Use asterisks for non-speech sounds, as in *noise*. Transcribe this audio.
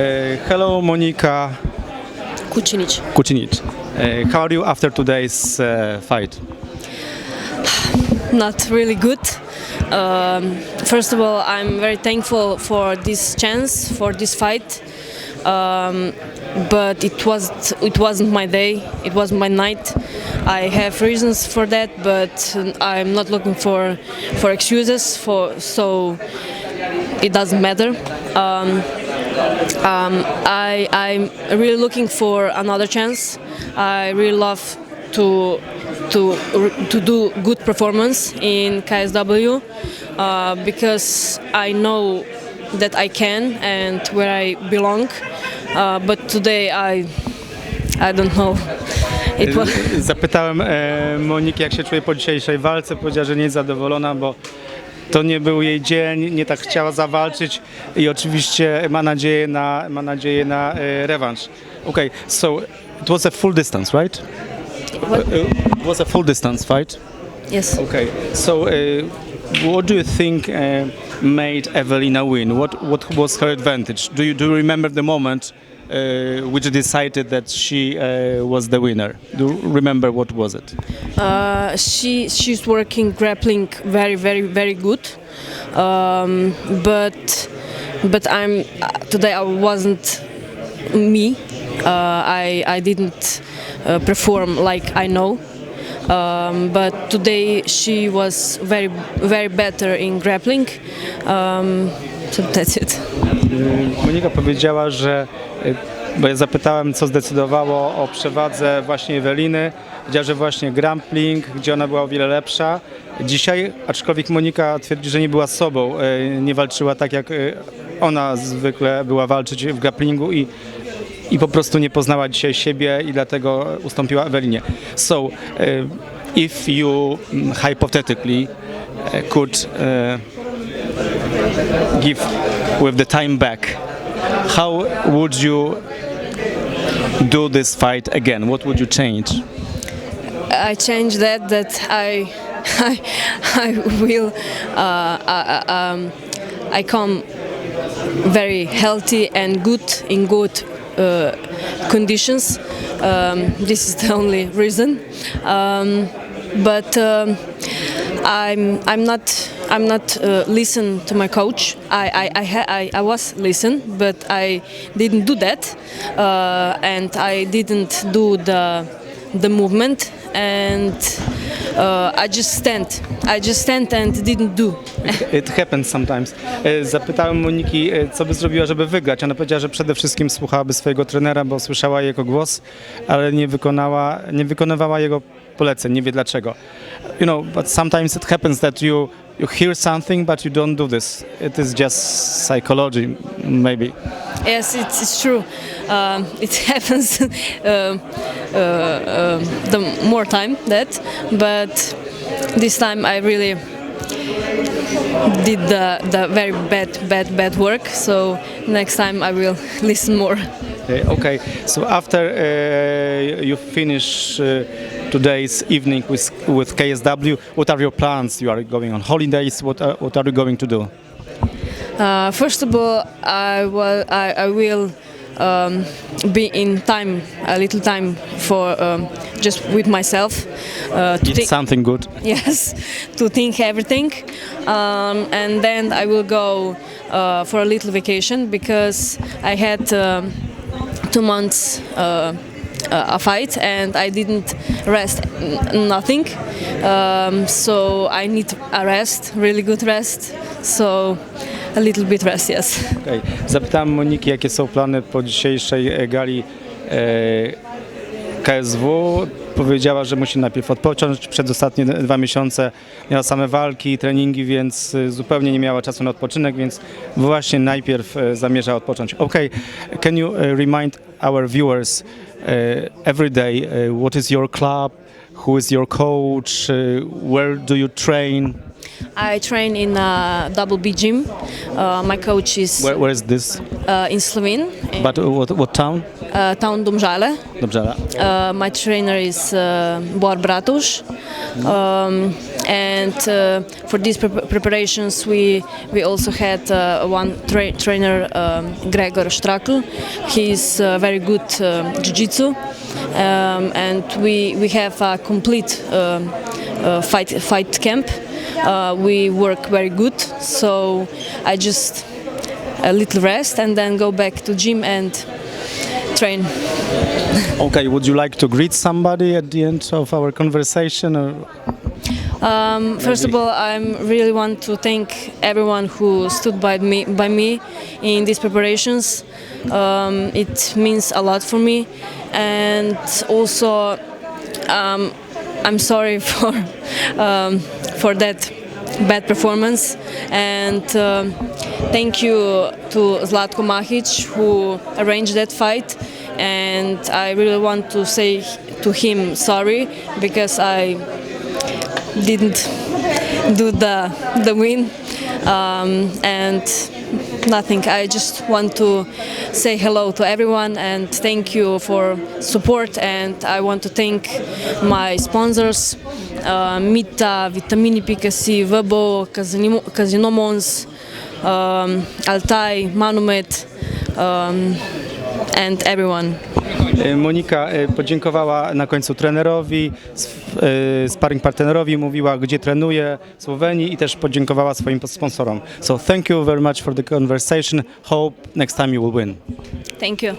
hello, Monika Kucinic. Kucinic. Uh, how are you after today's uh, fight? Not really good. Um, first of all, I'm very thankful for this chance, for this fight. Um, but it was it wasn't my day. It wasn't my night. I have reasons for that, but I'm not looking for for excuses. For so it doesn't matter. Um, um, I, I'm really looking for another chance. I really love to to to do good performance in KSW uh, because I know that I can and where I belong. Uh, but today I I don't know. It was. Zapytałem e, Moniki, jak się czuje po dzisiejszej walce. Powiedziała, że nie jest zadowolona, bo to nie był jej dzień, nie tak chciała zawalczyć i oczywiście ma nadzieję na, ma nadzieję na e, rewanż. Okay, so it was a full distance, right? What? Uh, It was a full distance fight. Yes. Okay, so uh, what do you think uh, made Evelina win? What what was her advantage? Do you do you remember the moment uh, which decided that she uh, was the winner? Do you remember what was it? Uh, she she's working grappling very very very good, um, but but I'm today I wasn't me. Uh, I I didn't uh, perform like I know. Um, but today she was very very better in grappling. Um, so that's it. Monika powiedziała, że y, bo ja zapytałem, co zdecydowało o przewadze właśnie Eweliny. Powiedziała, że właśnie grappling, gdzie ona była o wiele lepsza. Dzisiaj, aczkolwiek Monika twierdzi, że nie była sobą, y, nie walczyła tak jak y, ona zwykle była walczyć w grapplingu i, i po prostu nie poznała dzisiaj siebie i dlatego ustąpiła Ewelinie. So, if you mm, hypothetically could give with the time back, how would you do this fight again? What would you change? I change that that I *laughs* I, I will uh, uh, um, I come very healthy and good in good uh, conditions. Um, this is the only reason. Um, but um, I'm I'm not I'm not uh, listen to my coach. I I I, ha- I I was listen, but I didn't do that, uh, and I didn't do the the movement, and uh, I just stand. I just stand and didn't do. *laughs* It happens sometimes. E, Zapytałem Moniki, e, co by zrobiła, żeby wygrać. Ona powiedziała, że przede wszystkim słuchałaby swojego trenera, bo słyszała jego głos, ale nie wykonała, nie wykonywała jego poleceń, nie wie dlaczego. You know, but sometimes it happens that you you hear something, but you don't do this. It is just psychology, maybe. Yes, it's, it's true. Um, it *laughs* happens uh, uh, uh, the more time that, but this time I really did the, the very bad, bad, bad work. So next time I will *laughs* listen more. Uh, Okay, so after uh, you finish uh, today's evening with with KSW, what are your plans? You are going on holidays. What are, what are you going to do? Uh, first of all, I will, I, I will um, be in time, a little time for um, just with myself. Uh, to Eat something good. *laughs* yes to think everything um, and then i will go uh, for a little vacation because i had um, two months uh, a fight and i didn't rest nothing um, so i need a rest really good rest so a little bit rest yes Okay. Moniki, jakie są plany po dzisiejszej e, gali e, KSW. Powiedziała, że musi najpierw odpocząć. Przez ostatnie dwa miesiące miała same walki, treningi, więc e, zupełnie nie miała czasu na odpoczynek, więc właśnie najpierw zamierza odpocząć. Okay, can you remind our viewers every day what is your club, who is your coach, where do you train, i train in a double b gym. Uh, my coach is where, where is this, uh, in slovene. But what, what town? uh, town domžale. Dobrze, Uh, my trainer is uh, Bor Bratuš, um, and uh, for these prep preparations we we also had uh, one tra- trainer um, Gregor Strakl. He's uh, very good um, jiu-jitsu, um, and we we have a complete um, uh, fight fight camp. Uh, we work very good, so I just a little rest and then go back to gym and train. *laughs* Okay, would you like to greet somebody at the end of our conversation? Or? Um, first of all, I really want to thank everyone who stood by me by me in these preparations. Um, it means a lot for me, and also um, I'm sorry *laughs* for um, for that bad performance. And um, thank you to Zlatko Mahic who arranged that fight. And I really want to say to him sorry because I didn't do the the win um, and nothing. I just want to say hello to everyone and thank you for support and i want to thank my sponsors uh, mita vitamini pkc vbo casino, mons um, altai manumet um, and everyone Monika e, podziękowała na końcu trenerowi, e, sparring partnerowi, mówiła gdzie trenuje w Słowenii i też podziękowała swoim sponsorom. So thank you very much for the conversation. Hope next time you will win. thank you